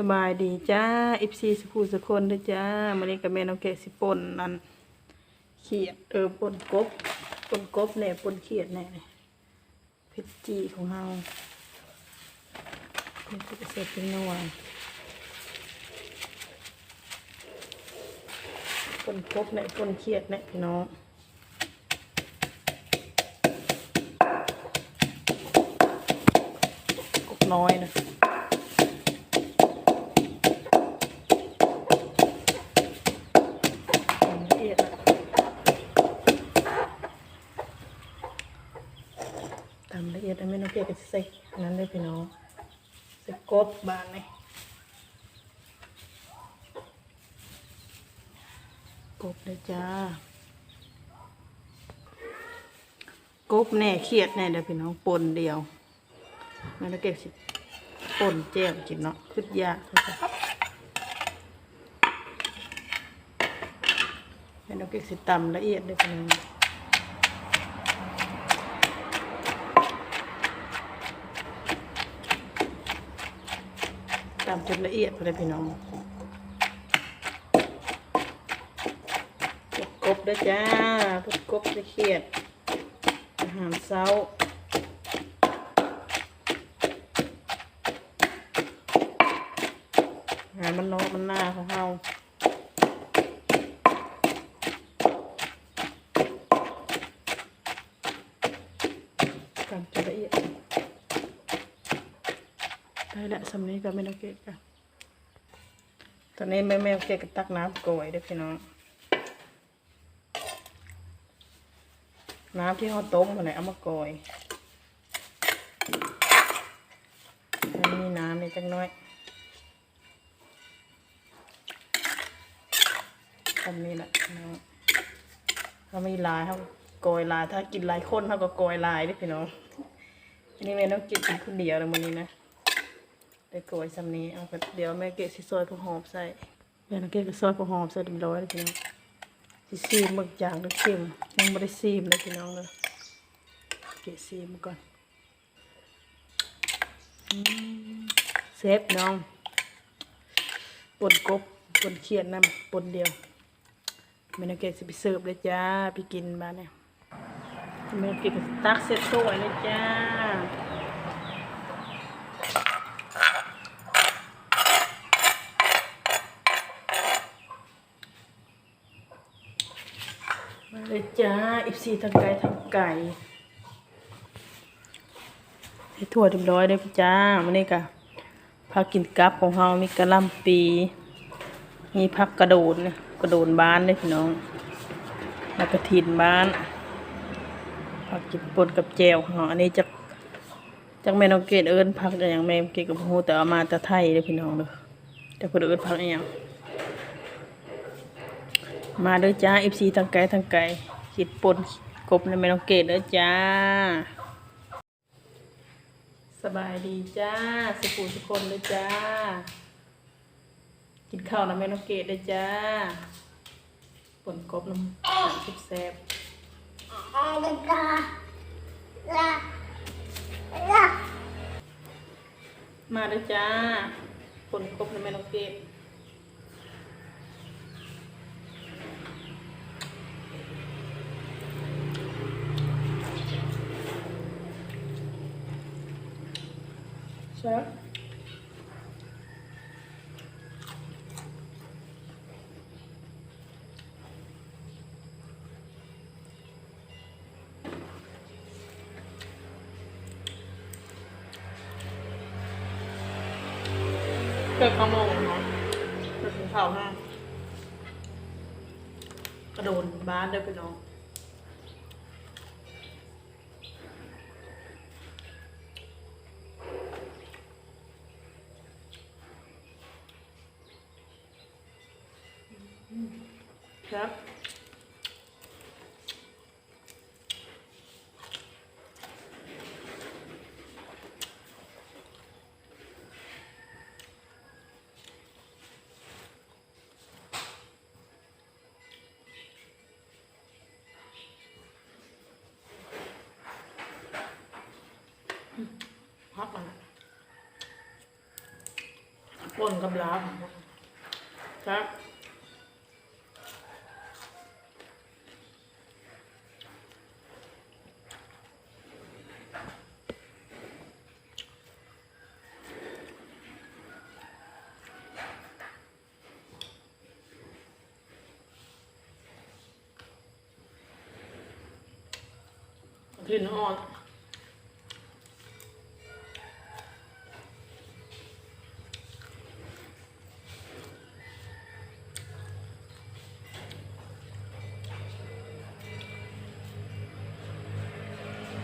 สบายดีจ้าอิฟซีสกูสกคนด้อจ้ามาเล่นกับแม่น้องแกสิปนนั่นเขียดเออปนกบปนกบแน่ป่นเขียดแน่นี่เพชรจีของเฮาเพิ่นก็จะเสร็จเป็นหนัวยปนกบแน่ป่นเขียดแน่พี่น้องกบน้อยนะ ละเอียดละ ตำละเอียดแล้วไม่ต้องเกลี่ยกับใส่อันนั้นเลยพี่น้องใส่กบบานเลยกบเลยจ้ากบแน่เครียดแน่เดี๋ยวพี่น้องปนเดียวไม่ต้องเก็บสิปนแจ้งกินเนาะขึ้นยากเข้าใจให้เราเก็บสิตำละเอียดเลยพี่น้อง จนละเอียดเลยพี่น้องกกบด้วยจ้าพวกกบจะเครียด อาหารเช้าอาหารมันนอกมันหน้าของเราตามจะละเอียด ได้ละสำนี้ก็ไม่ต้องเกะกันตอนนี้แม่แม่เกะก็ตักน้ำโกยด้อพี่น้อง น้ำที่เขาต้มมาไหนเอามาโกยมันมีน้ำในจังน้อยทำนี้แหละพี่น้องเขามีลายเขาโกยลาย ถ้ากินลายคนเขาก็โกยลายด้วยพี่น้อง อันนี้แม่ต้องกินคนเดียวเลยวันนี้นะ ได้โกยซ้ำนี้เอาไปเดี๋ยวแม่เกะสิซอยผักหอมใส่แม่ต้องเกะก็ซอยผักหอมใส่เรียบร้อยเลยพี่น้องสิซีมหมึกอย่างหรือชิมยังไม่ได้ซีมเลยพี่น้องเลยเกะซีมก่อนเซฟน้องปนกบปนเขียดน้ำปนเดียวแม่ต้องเกะสิไปเสิร์ฟเลยจ้าพี่กินมาเนี่ยแม่กินตักเสร็จสวเลยจ้า เลยจ้าอิฟซีทางไก่ทางไก่ให้ถั่วเรียบร้อยเลยพี่จ้ามันนี่กะผักกินกับของเฮามีกระลำปี มีผักกระโดนเนี่ยกระโดนบ้านเลยพี่น้องแล้วก็ถินบ้านผักกินปนกับแจวเนาอันนี้จากจากแม่น้องเกดเอิญผักอย่างแม่เกดกับฮูแต่เอามาแต่ไทยเลยพี่น้องเลยแต่เพิ่นเอิญผักอีหยัง มาเด้อจ้า FC ทางไกลทางไกลคิดปนกบในแม่น้องเกดเด้อจ้า สบายดีจ้าสุขุทุกคนเลยจ้า กินข้าวนะแม่น้องเกดเด้อจ้าปนกบน้ำสุดแซ่บมาเลยจ้าผลครบในแม่น้องเกด ใช่เกิดข้าวโมงเนาะเกิดถึงข้าวห้ากระโดนบ้านเด้อพี่น้อง ครับพักอะปนกับลาบครับ กินอ่อน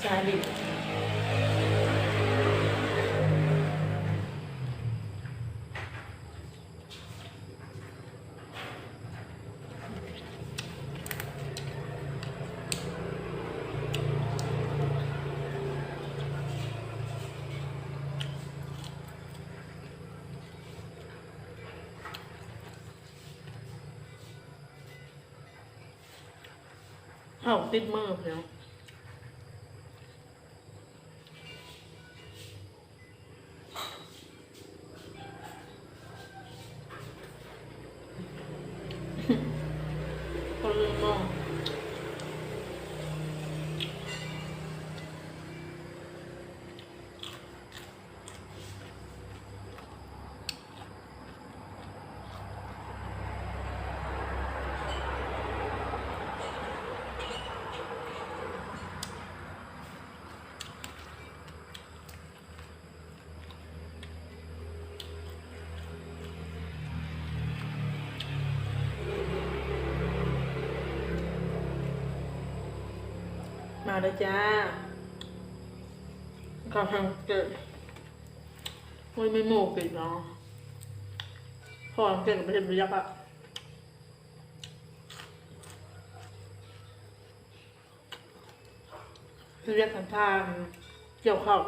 ซาลิ เผาติดมือแล้ว แล้วจ้าข้าวทางเกิดโอ้ยไม่โมกอีกเนาะพอเกิดกับประเทศประยักษ์อะเรียกกันทางเกี่ยวข้าว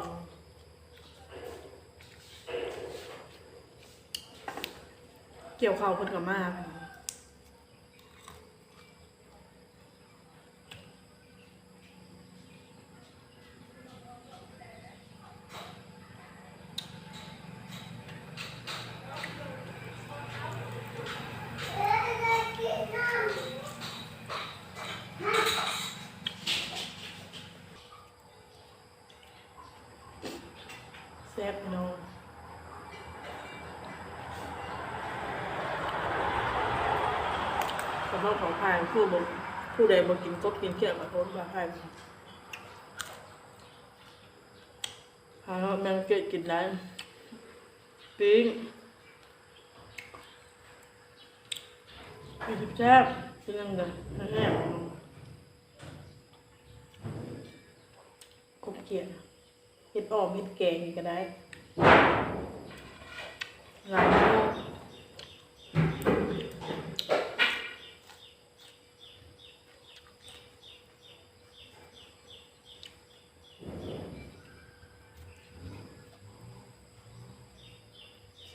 เกี่ยวข้าวคนกับมาก แซ่บเนาะ สำหรับของพายผู้บ่ผู้ใดบ่กินกบกินเขียดมาโทษมาพายพายแมงเกดกินได้ปิ้งมีสิบแซ่บเป็นยังไงแซ่บกบเขียดเห็ดออมเห็ดแกงก็ได้หลายเมนู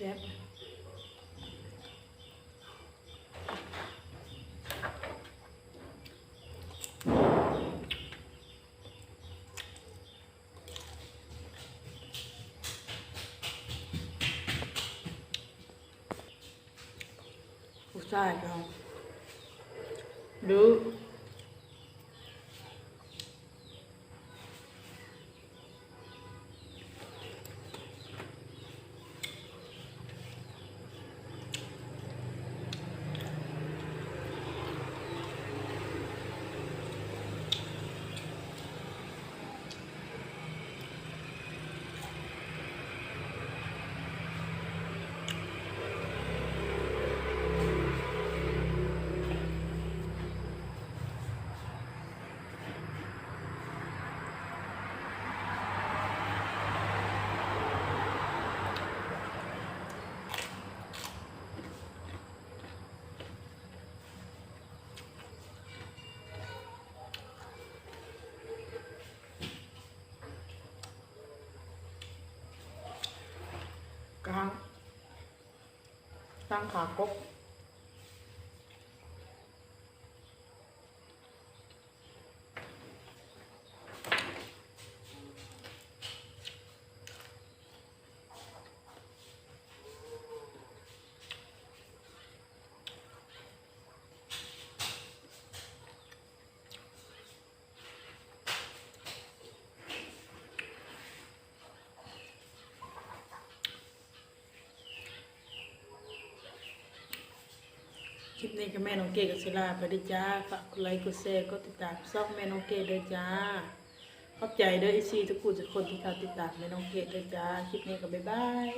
แซ่บ ผู้ชายเขาดู กลาง ตั้งขากบ คลิปนี้กับแม่น้องเกดกับศิลาไปด้วยจ้าฝากกดไลค์กดแชร์กดติดตามซอกแม่น้องเกดด้วยจ้าขอบใจเด้อไอซีทุกคนทุกคนที่เขาติดตามแม่น้องเกดด้วยจ้าคลิปนี้ก็บ๊ายบาย